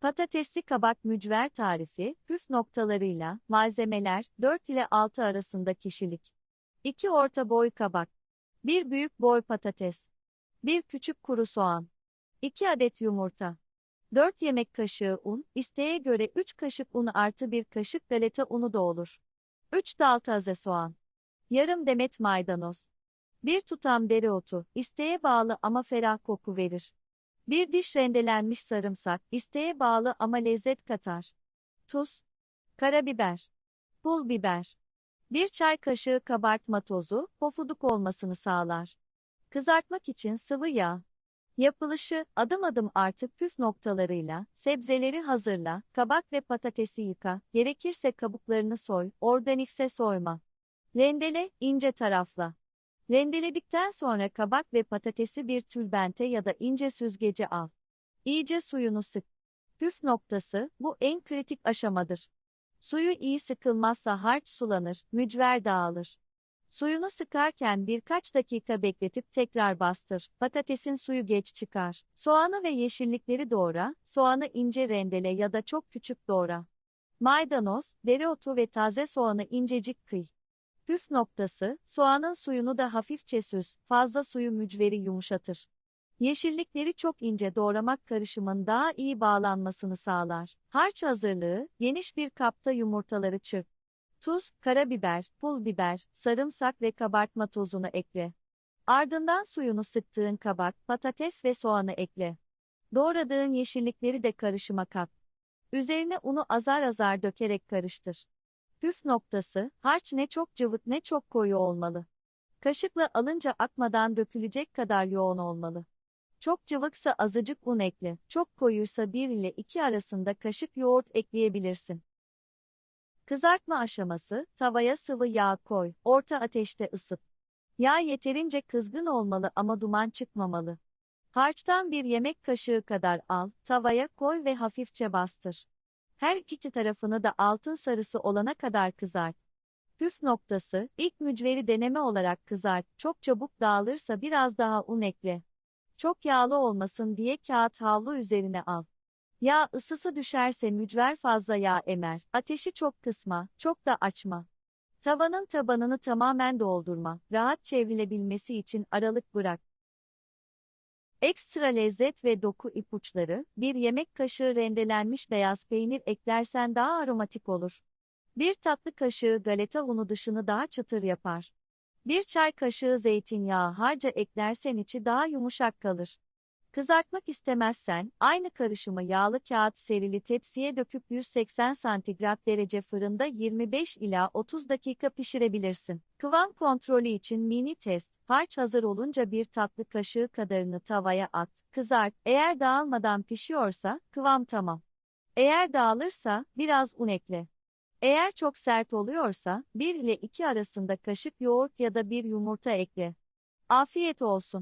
Patatesli kabak mücver tarifi, püf noktalarıyla, malzemeler, 4 ile 6 arasında kişilik. 2 orta boy kabak. 1 büyük boy patates. 1 küçük kuru soğan. 2 adet yumurta. 4 yemek kaşığı un, isteğe göre 3 kaşık un artı 1 kaşık galeta unu da olur. 3 dal taze soğan. Yarım demet maydanoz. 1 tutam dereotu, isteğe bağlı ama ferah koku verir. Bir diş rendelenmiş sarımsak, isteğe bağlı ama lezzet katar. Tuz, karabiber, pul biber. Bir çay kaşığı kabartma tozu, pofuduk olmasını sağlar. Kızartmak için sıvı yağ. Yapılışı, adım adım artı püf noktalarıyla, sebzeleri hazırla, kabak ve patatesi yıka, gerekirse kabuklarını soy, organikse soyma. Rendele, ince tarafla. Rendeledikten sonra kabak ve patatesi bir tülbente ya da ince süzgece al. İyice suyunu sık. Püf noktası, bu en kritik aşamadır. Suyu iyi sıkılmazsa harç sulanır, mücver dağılır. Suyunu sıkarken birkaç dakika bekletip tekrar bastır. Patatesin suyu geç çıkar. Soğanı ve yeşillikleri doğra, soğanı ince rendele ya da çok küçük doğra. Maydanoz, dereotu ve taze soğanı incecik kıy. Püf noktası, soğanın suyunu da hafifçe süz, fazla suyu mücveri yumuşatır. Yeşillikleri çok ince doğramak karışımın daha iyi bağlanmasını sağlar. Harç hazırlığı, geniş bir kapta yumurtaları çırp. Tuz, karabiber, pul biber, sarımsak ve kabartma tozunu ekle. Ardından suyunu sıktığın kabak, patates ve soğanı ekle. Doğradığın yeşillikleri de karışıma kat. Üzerine unu azar azar dökerek karıştır. Püf noktası, harç ne çok cıvık ne çok koyu olmalı. Kaşıkla alınca akmadan dökülecek kadar yoğun olmalı. Çok cıvıksa azıcık un ekle, çok koyuysa 1 ile 2 arasında kaşık yoğurt ekleyebilirsin. Kızartma aşaması, tavaya sıvı yağ koy, orta ateşte ısıt. Yağ yeterince kızgın olmalı ama duman çıkmamalı. Harçtan bir yemek kaşığı kadar al, tavaya koy ve hafifçe bastır. Her iki tarafını da altın sarısı olana kadar kızart. Püf noktası, ilk mücveri deneme olarak kızart, çok çabuk dağılırsa biraz daha un ekle. Çok yağlı olmasın diye kağıt havlu üzerine al. Yağ ısısı düşerse mücver fazla yağ emer, ateşi çok kısma, çok da açma. Tavanın tabanını tamamen doldurma, rahat çevrilebilmesi için aralık bırak. Ekstra lezzet ve doku ipuçları, bir yemek kaşığı rendelenmiş beyaz peynir eklersen daha aromatik olur. Bir tatlı kaşığı galeta unu dışını daha çıtır yapar. Bir çay kaşığı zeytinyağı harca eklersen içi daha yumuşak kalır. Kızartmak istemezsen, aynı karışımı yağlı kağıt serili tepsiye döküp 180 santigrat derece fırında 25 ila 30 dakika pişirebilirsin. Kıvam kontrolü için mini test, harç hazır olunca bir tatlı kaşığı kadarını tavaya at, kızart, eğer dağılmadan pişiyorsa, kıvam tamam. Eğer dağılırsa, biraz un ekle. Eğer çok sert oluyorsa, 1 ile 2 arasında kaşık yoğurt ya da bir yumurta ekle. Afiyet olsun.